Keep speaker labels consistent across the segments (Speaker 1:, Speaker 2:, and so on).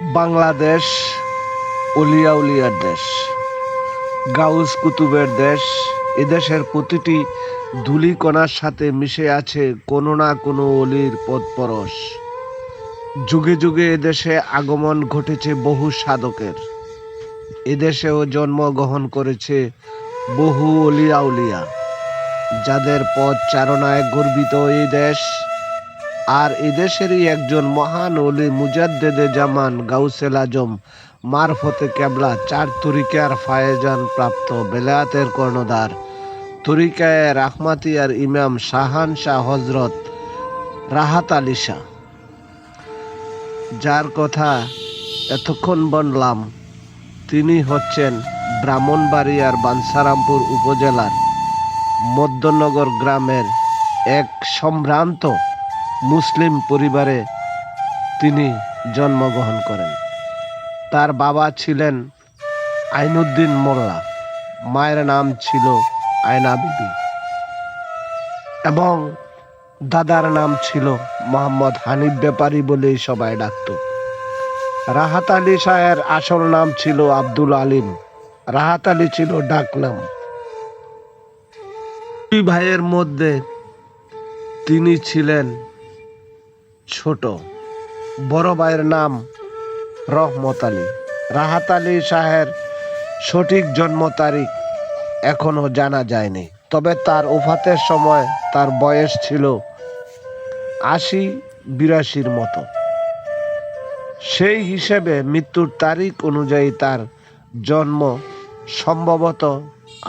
Speaker 1: বাংলাদেশ, উলিয়া উলিয়ার দেশ। গাউস কুতুবের দেশ। এদেশের প্রতিটি ধূলিকণার সাথে মিশে আছে কোনো না কোনো অলির পদপরশ যুগে যুগে এদেশে আগমন ঘটেছে বহু সাধকের। এদেশেও জন্মগ্রহণ করেছে বহু অলিয়া উলিয়া, যাদের পথ চারণায় গর্বিত এই দেশ। আর এদেশেরই একজন মহান অলি মুজাদ্দেদে জামান গাউসেল আজম মারফতে কেবলা চার তরিকার ফায়েজান প্রাপ্ত বেলায়াতের কর্ণধার। তরিকায় রাহমাতিয়ার ইমাম শাহান শাহ হজরত রাহাত আলী শাহ। যার কথা এতক্ষণ বললাম, তিনি হচ্ছেন ব্রাহ্মণবাড়িয়ার বানসারামপুর উপজেলার মধ্যনগর গ্রামের এক সম্ভ্রান্ত মুসলিম পরিবারে তিনি জন্মগ্রহণ করেন। তার বাবা ছিলেন আইনুদ্দিন মোল্লা। মায়ের নাম ছিল আয়না বিবি। এবং দাদার নাম ছিল মোহাম্মদ হানিফ ব্যাপারী বলেই সবাই ডাকত। রাহাত আলী শাহের আসল নাম ছিল আব্দুল আলিম। রাহাত আলী ছিল ডাকনাম। দুই ভাইয়ের মধ্যে তিনি ছিলেন ছোট। বড় ভাইয়ের নাম রহমত আলী। রাহাত আলী শাহের সঠিক জন্ম তারিখ এখনও জানা যায়নি। তবে তার ওফাতের সময় তার বয়স ছিল আশি বিরাশির মতো। সেই হিসেবে মৃত্যুর তারিখ অনুযায়ী তার জন্ম সম্ভবত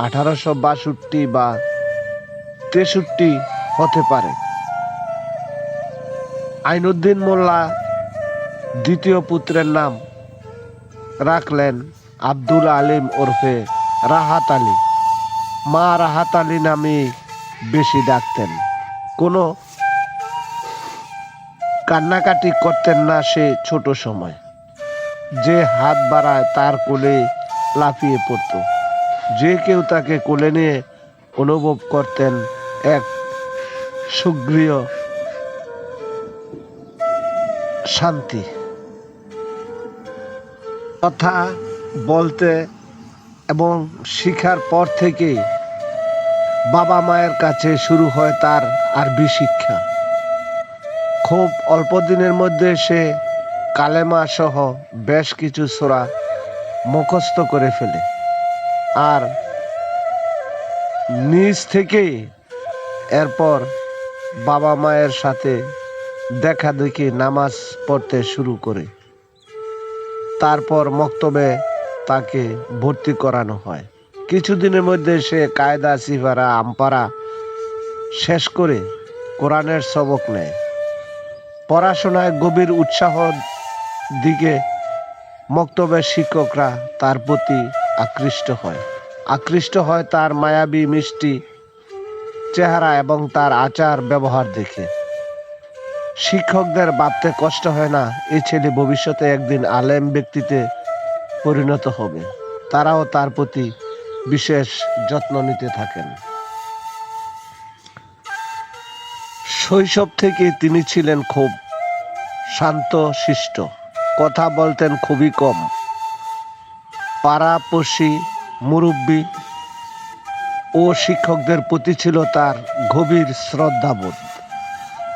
Speaker 1: আঠারোশো বাষট্টি বা তেষট্টি হতে পারে। আইনুদ্দিন মোল্লা দ্বিতীয় পুত্রের নাম রাখলেন আব্দুল আলিম ওরফে রাহাত আলী। মা রাহাত আলী নামে বেশি ডাকতেন। কোনো কান্নাকাটি করতেন না সে ছোট সময়। যে হাত বাড়ায় তার কোলে লাফিয়ে পড়ত। যে কেউ তাকে কোলে নিয়ে অনুভব করতেন এক সুগ্রীয় শান্তি। কথা বলতে এবং শিখার পর থেকেই বাবা মায়ের কাছে শুরু হয় তার আরবি শিক্ষা। খুব অল্প দিনের মধ্যে সে কালেমা সহ বেশ কিছু সোরা মুখস্থ করে ফেলে। আর নিজ থেকেই এরপর বাবা মায়ের সাথে দেখা দেখি নামাজ পড়তে শুরু করে। তারপর মক্তবে তাকে ভর্তি করানো হয়। কিছুদিনের মধ্যে সে কায়দা, সিফারা, আমপারা শেষ করে কোরআনের সবক নেয়। পড়াশোনায় গভীর উৎসাহ দিকে মক্তবের শিক্ষকরা তার প্রতি আকৃষ্ট হয়। আকৃষ্ট হয় তার মায়াবী মিষ্টি চেহারা এবং তার আচার ব্যবহার দেখে। শিক্ষকদের ভাবতে কষ্ট হয় না, এই ছেলে ভবিষ্যতে একদিন আলেম ব্যক্তিতে পরিণত হবে। তারাও তার প্রতি বিশেষ যত্ন নিতে থাকেন। শৈশব থেকে তিনি ছিলেন খুব শান্ত শিষ্ট কথা বলতেন খুবই কম। পাড়াপড়শি, মুরব্বী ও শিক্ষকদের প্রতি ছিল তার গভীর শ্রদ্ধাবোধ।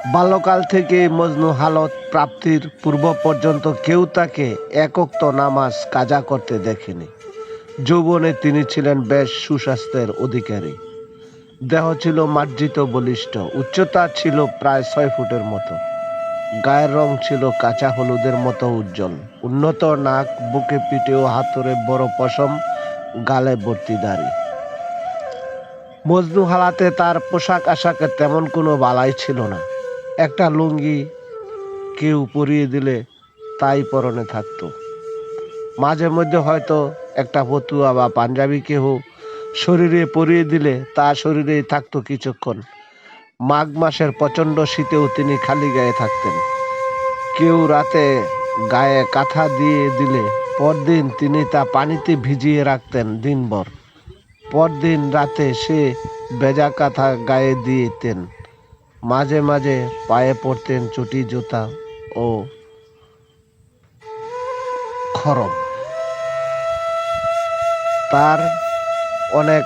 Speaker 1: বাল্যকাল থেকে মজনু হালত প্রাপ্তির পূর্ব পর্যন্ত কেউ তাকে একক্ত নামাজ কাজা করতে দেখেনি। যৌবনে তিনি ছিলেন বেশ সুস্বাস্থ্যের অধিকারী। দেহ ছিল মার্জিত বলিষ্ঠ, উচ্চতা ছিল প্রায় ছয় ফুটের মতো। গায়ের রং ছিল কাঁচা হলুদের মতো উজ্জ্বল। উন্নত নাক, বুকে পিঠে ও হাতরে বড় পশম, গালে ভর্তি দাড়ি। মজনু হালাতে তার পোশাক আশাকে তেমন কোনো বালাই ছিল না। একটা লুঙ্গি কেউ পরিয়ে দিলে তাই পরনে থাকতো। মাঝে মধ্যে হয়তো একটা ফতুয়া বা পাঞ্জাবি কেহ শরীরে পরিয়ে দিলে তা শরীরেই থাকতো কিছুক্ষণ। মাঘ মাসের প্রচণ্ড শীতেও তিনি খালি গায়ে থাকতেন। কেউ রাতে গায়ে কাঁথা দিয়ে দিলে পরদিন তিনি তা পানিতে ভিজিয়ে রাখতেন দিনভর। পরদিন রাতে সে ভেজা কাঁথা গায়ে দিতেন। মাঝে মাঝে পায়ে পড়তেন চটি জুতা ও খরম। তার অনেক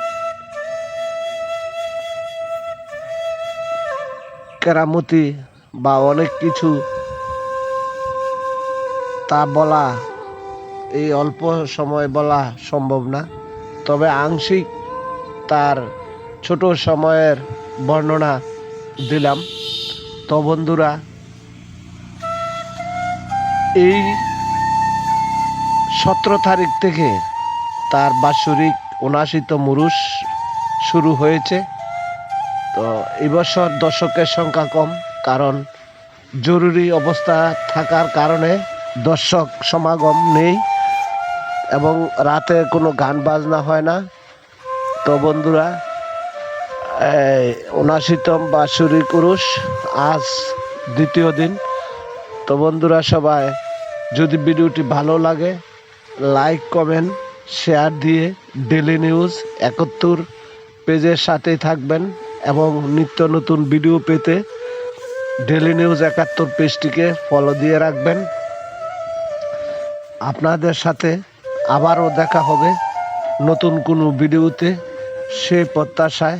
Speaker 1: কেরামতি বা অনেক কিছু তা বলা, এই অল্প সময় বলা সম্ভব না। তবে আংশিক তার ছোট সময়ের বর্ণনা দিলাম। তো বন্ধুরা, এই সতেরো তারিখ থেকে তার বাৎসরিক উনাশিতম মুরুষ শুরু হয়েছে। তো এবছর দর্শকের সংখ্যা কম, কারণ জরুরি অবস্থা থাকার কারণে দর্শক সমাগম নেই এবং রাতে কোনো গান বাজনা হয় না। তো বন্ধুরা উনাশিতম বাৎসরিক পুরুষ আজ দ্বিতীয় দিন। তো বন্ধুরা সবাই, যদি ভিডিওটি ভালো লাগে, লাইক, কমেন্ট, শেয়ার দিয়ে ডেলি নিউজ একাত্তর পেজের সাথেই থাকবেন এবং নিত্য নতুন ভিডিও পেতে ডেলি নিউজ একাত্তর পেজটিকে ফলো দিয়ে রাখবেন। আপনাদের সাথে আবারও দেখা হবে নতুন কোনো ভিডিওতে। সেই প্রত্যাশায়